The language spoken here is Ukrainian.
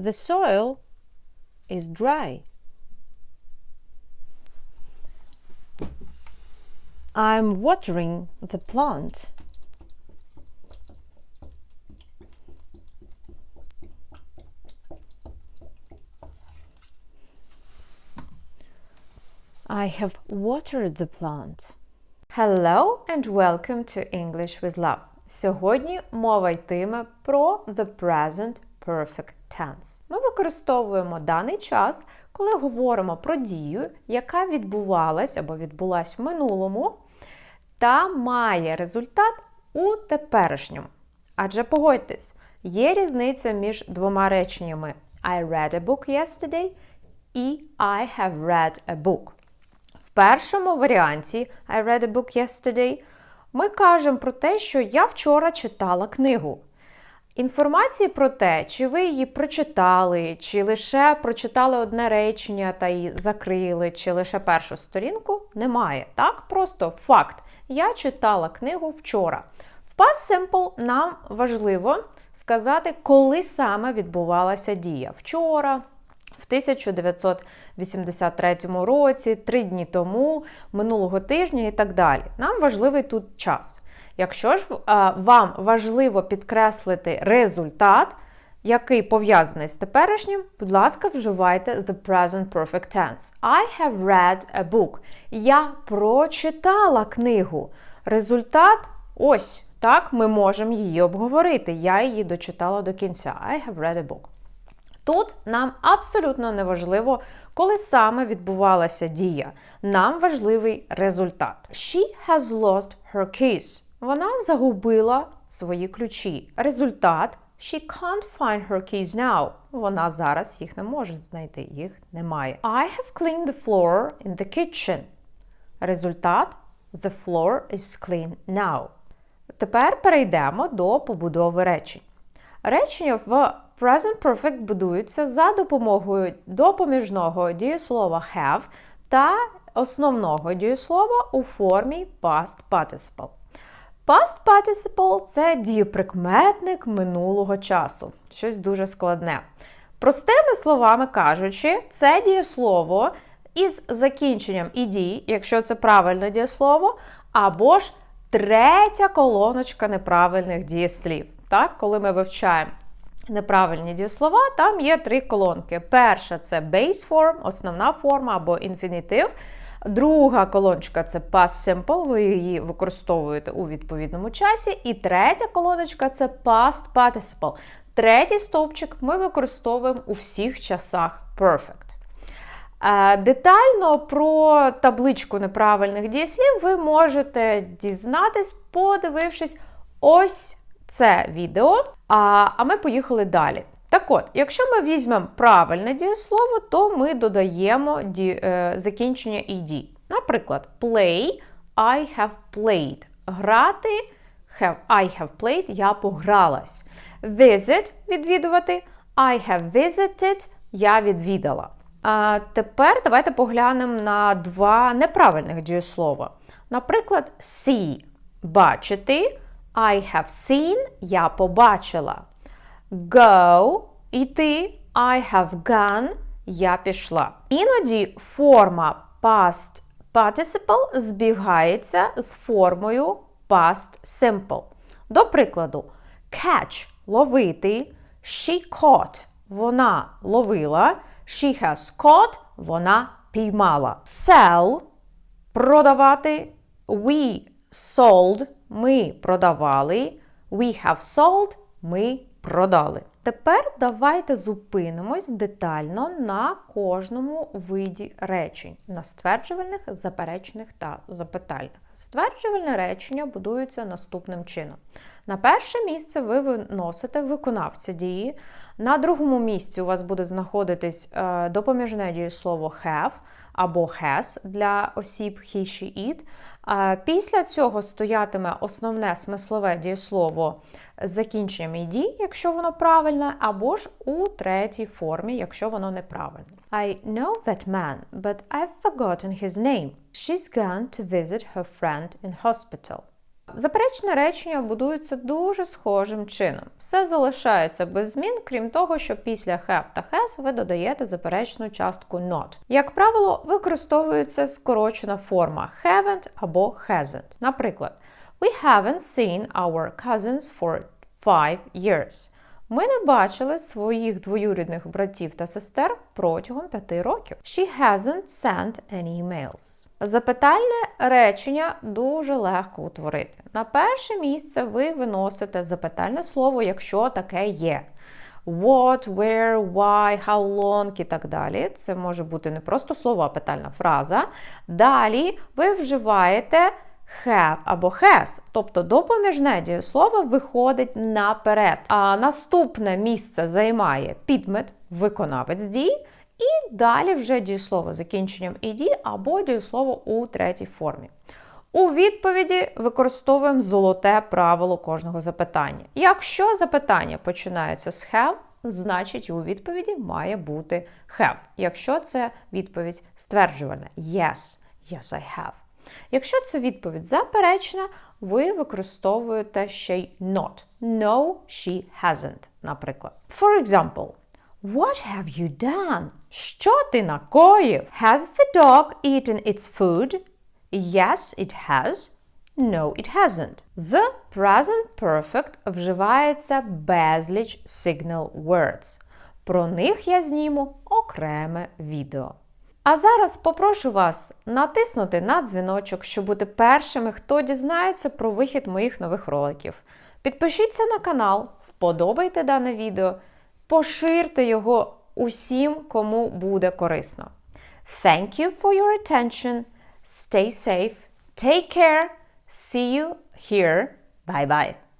The soil is dry. I'm watering the plant. I have watered the plant. Hello and welcome to English with Love. Сьогодні мова йтиме про the present perfect tense. Ми використовуємо даний час, коли говоримо про дію, яка відбувалась або відбулась в минулому, та має результат у теперішньому. Адже погодьтесь, є різниця між двома реченнями I read a book yesterday і I have read a book. В першому варіанті I read a book yesterday ми кажемо про те, що я вчора читала книгу. Інформації про те, чи ви її прочитали, чи лише прочитали одне речення та її закрили, чи лише першу сторінку, немає. Так, просто факт. Я читала книгу вчора. В Past Simple нам важливо сказати, коли саме відбувалася дія. Вчора, в 1983 році, три дні тому, минулого тижня і так далі. Нам важливий тут час. Якщо ж вам важливо підкреслити результат, який пов'язаний з теперішнім, будь ласка, вживайте the present perfect tense. I have read a book. Я прочитала книгу. Результат ось. Так, ми можемо її обговорити. Я її дочитала до кінця. I have read a book. Тут нам абсолютно не важливо, коли саме відбувалася дія. Нам важливий результат. She has lost her keys. Вона загубила свої ключі. Результат She can't find her keys now. Вона зараз їх не може знайти, їх немає. I have cleaned the floor in the kitchen. Результат The floor is clean now. Тепер перейдемо до побудови речень. Речення в Present Perfect будуються за допомогою допоміжного дієслова have та основного дієслова у формі past participle. Past participle – це дієприкметник минулого часу. Щось дуже складне. Простими словами кажучи, це дієслово із закінченням «ed», якщо це правильне дієслово, або ж третя колоночка неправильних дієслів. Так, Коли ми вивчаємо неправильні дієслова, там є три колонки. Перша це base form, основна форма або інфінітив. Друга колоночка це past simple, ви її використовуєте у відповідному часі. І третя колоночка це past participle. Третій стовпчик ми використовуємо у всіх часах perfect. Детально про табличку неправильних дієслів ви можете дізнатись, подивившись ось це відео. А ми поїхали далі. Так от, якщо ми візьмемо правильне дієслово, то ми додаємо ді, е, закінчення «ed». Наприклад, play, I have played. Грати, have, I have played, я погралась. Visit відвідувати, I have visited, я відвідала. А тепер давайте поглянемо на два неправильних дієслова. Наприклад, see бачити. I have seen, я побачила. Go іти. I have gone, я пішла. Іноді форма past participle збігається з формою past simple. До прикладу, catch ловити, she caught вона ловила, she has caught вона піймала. Sell продавати, we sold ми продавали, we have sold ми продали. Тепер давайте зупинимось детально на кожному виді речень, на стверджувальних, заперечних та запитальних. Стверджувальне речення будується наступним чином. На перше місце ви виносите виконавця дії. На другому місці у вас буде знаходитись е, допоміжне дієслово have або has для осіб he, she, it. Після цього стоятиме основне смислове дієслово з закінченням «ed», якщо воно правильне, або ж у третій формі, якщо воно неправильне. I know that man, but I've forgotten his name. She's gone to visit her friend in hospital. Заперечне речення будуються дуже схожим чином. Все залишається без змін, крім того, що після have та has ви додаєте заперечну частку not. Як правило, використовується скорочена форма haven't або hasn't. Наприклад, We haven't seen our cousins for five years. Ми не бачили своїх двоюрідних братів та сестер протягом п'яти років. She hasn't sent any emails. Запитальне речення дуже легко утворити. На перше місце ви виносите запитальне слово, якщо таке є. What, where, why, how long і так далі. Це може бути не просто слово, а питальна фраза. Далі ви вживаєте have або has, тобто допоміжне дієслово виходить наперед. А наступне місце займає підмет, виконавець дій, і далі вже дієслово закінченням «ed» або дієслово у третій формі. У відповіді використовуємо золоте правило кожного запитання. Якщо запитання починається з have, значить у відповіді має бути have. Якщо це відповідь стверджувальна yes, yes I have. Якщо це відповідь заперечна, ви використовуєте ще й not. No, she hasn't, наприклад. For example, What have you done? Що ти накоїв? Has the dog eaten its food? Yes, it has. No, it hasn't. З present perfect вживається безліч signal words. Про них я зніму окреме відео. А зараз попрошу вас натиснути на дзвіночок, щоб бути першими, хто дізнається про вихід моїх нових роликів. Підпишіться на канал, вподобайте дане відео, поширте його усім, кому буде корисно. Thank you for your attention. Stay safe. Take care. See you here. Bye bye.